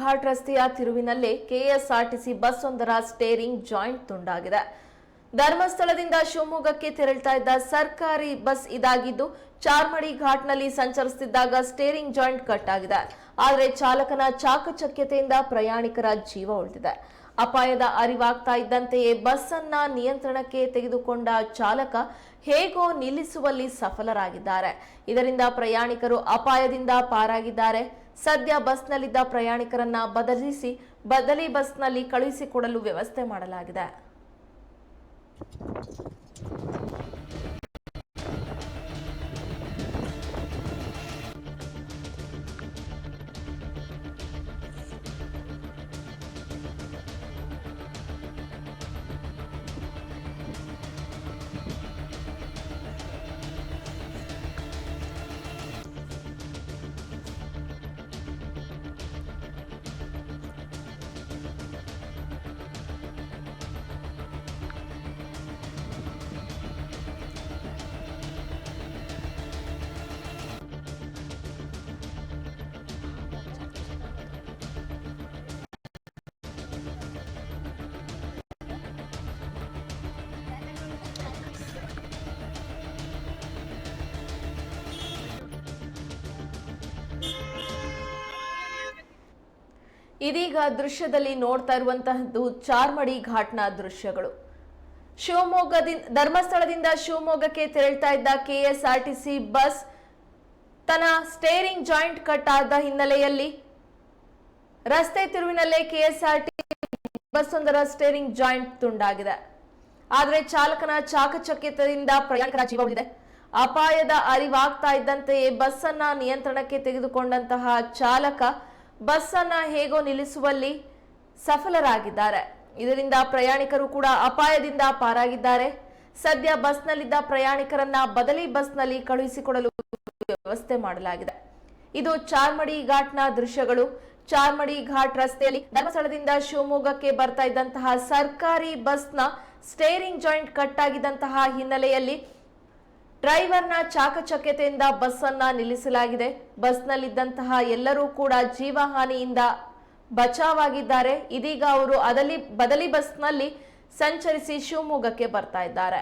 ಘಾಟ್ ರಸ್ತೆಯ ತಿರುವಿನಲ್ಲೇ KSRTC bus ಒಂದರ ಸ್ಟೇರಿಂಗ್ ಜಾಯಿಂಟ್ ತುಂಡಾಗಿದೆ. ಧರ್ಮಸ್ಥಳದಿಂದ ಶಿವಮೊಗ್ಗಕ್ಕೆ ತೆರಳ್ತಾ ಇದ್ದ ಸರ್ಕಾರಿ ಬಸ್ ಇದಾಗಿದ್ದು, ಚಾರ್ಮಡಿ ಘಾಟ್ನಲ್ಲಿ ಸಂಚರಿಸುತ್ತಿದ್ದಾಗ ಸ್ಟೇರಿಂಗ್ ಜಾಯಿಂಟ್ ಕಟ್ ಆಗಿದೆ ಆದರೆ ಚಾಲಕನ ಚಾಕಚಕ್ಯತೆಯಿಂದ ಪ್ರಯಾಣಿಕರ ಜೀವ ಉಳಿದಿದೆ. ಅಪಾಯದ ಅರಿವಾಗ್ತಾ ಇದ್ದಂತೆಯೇ ಬಸ್ ಅನ್ನ ನಿಯಂತ್ರಣಕ್ಕೆ ತೆಗೆದುಕೊಂಡ ಚಾಲಕ ಹೇಗೋ ನಿಲ್ಲಿಸುವಲ್ಲಿ ಸಫಲರಾಗಿದ್ದಾರೆ. ಇದರಿಂದ ಪ್ರಯಾಣಿಕರು ಅಪಾಯದಿಂದ ಪಾರಾಗಿದ್ದಾರೆ. ಸದ್ಯ ಬಸ್ನಲ್ಲಿದ್ದ ಪ್ರಯಾಣಿಕರನ್ನ ಬದಲಿಸಿ ಬದಲಿ ಬಸ್ನಲ್ಲಿ ಕಳುಹಿಸಿಕೊಡಲು ವ್ಯವಸ್ಥೆ ಮಾಡಲಾಗಿದೆ. ಇದೀಗ ದೃಶ್ಯದಲ್ಲಿ ನೋಡ್ತಾ ಇರುವಂತಹದ್ದು ಚಾರ್ಮಡಿ ಘಾಟ್ನ ದೃಶ್ಯಗಳು. ಶಿವಮೊಗ್ಗದಿಂದ ಧರ್ಮಸ್ಥಳದಿಂದ ಶಿವಮೊಗ್ಗಕ್ಕೆ ತೆರಳ್ತಾ ಇದ್ದ ಕೆಎಸ್ಆರ್ಟಿಸಿ ಬಸ್ ತನ್ನ ಸ್ಟೇರಿಂಗ್ ಜಾಯಿಂಟ್ ಕಟ್ ಆದ ಹಿನ್ನೆಲೆಯಲ್ಲಿ ರಸ್ತೆ ತಿರುವಿನಲ್ಲೇ ಕೆಎಸ್ಆರ್ಟಿ ಬಸ್ ಒಂದರ ಸ್ಟೇರಿಂಗ್ ಜಾಯಿಂಟ್ ತುಂಡಾಗಿದೆ. ಆದರೆ ಚಾಲಕನ ಚಾಕಚಕ್ಯತೆಯಿಂದ ಪ್ರಯಾಣಿಕರ ಜೀವ ಅಪಾಯದ ಅರಿವಾಗ್ತಾ ಇದ್ದಂತೆಯೇ ಬಸ್ ಅನ್ನ ನಿಯಂತ್ರಣಕ್ಕೆ ತೆಗೆದುಕೊಂಡಂತಹ ಚಾಲಕ ಬಸ್ ಅನ್ನ ಹೇಗೋ ನಿಲ್ಲಿಸುವಲ್ಲಿ ಸಫಲರಾಗಿದ್ದಾರೆ. ಇದರಿಂದ ಪ್ರಯಾಣಿಕರು ಕೂಡ ಅಪಾಯದಿಂದ ಪಾರಾಗಿದ್ದಾರೆ. ಸದ್ಯ ಬಸ್ನಲ್ಲಿದ್ದ ಪ್ರಯಾಣಿಕರನ್ನ ಬದಲಿ ಬಸ್ನಲ್ಲಿ ಕಳುಹಿಸಿಕೊಡಲು ವ್ಯವಸ್ಥೆ ಮಾಡಲಾಗಿದೆ. ಇದು ಚಾರ್ಮಡಿ ಘಾಟ್ನ ದೃಶ್ಯಗಳು. ಚಾರ್ಮಡಿ ಘಾಟ್ ರಸ್ತೆಯಲ್ಲಿ ಧರ್ಮಸ್ಥಳದಿಂದ ಶಿವಮೊಗ್ಗಕ್ಕೆ ಬರ್ತಾ ಇದ್ದಂತಹ ಸರ್ಕಾರಿ ಬಸ್ನ ಸ್ಟೇರಿಂಗ್ ಜಾಯಿಂಟ್ ಕಟ್ ಆಗಿದ್ದಂತಹ ಹಿನ್ನೆಲೆಯಲ್ಲಿ ಡ್ರೈವರ್ನ ಚಾಕಚಕ್ಯತೆಯಿಂದ ಬಸ್ ಅನ್ನ ನಿಲ್ಲಿಸಲಾಗಿದೆ. ಬಸ್ನಲ್ಲಿದ್ದಂತಹ ಎಲ್ಲರೂ ಕೂಡ ಜೀವಹಾನಿಯಿಂದ ಬಚಾವಾಗಿದ್ದಾರೆ. ಇದೀಗ ಅವರು ಅದಲಿ, ಬದಲಿ ಬಸ್ನಲ್ಲಿ ಸಂಚರಿಸಿ ಶಿವಮೊಗ್ಗಕ್ಕೆ ಬರ್ತಾ ಇದ್ದಾರೆ.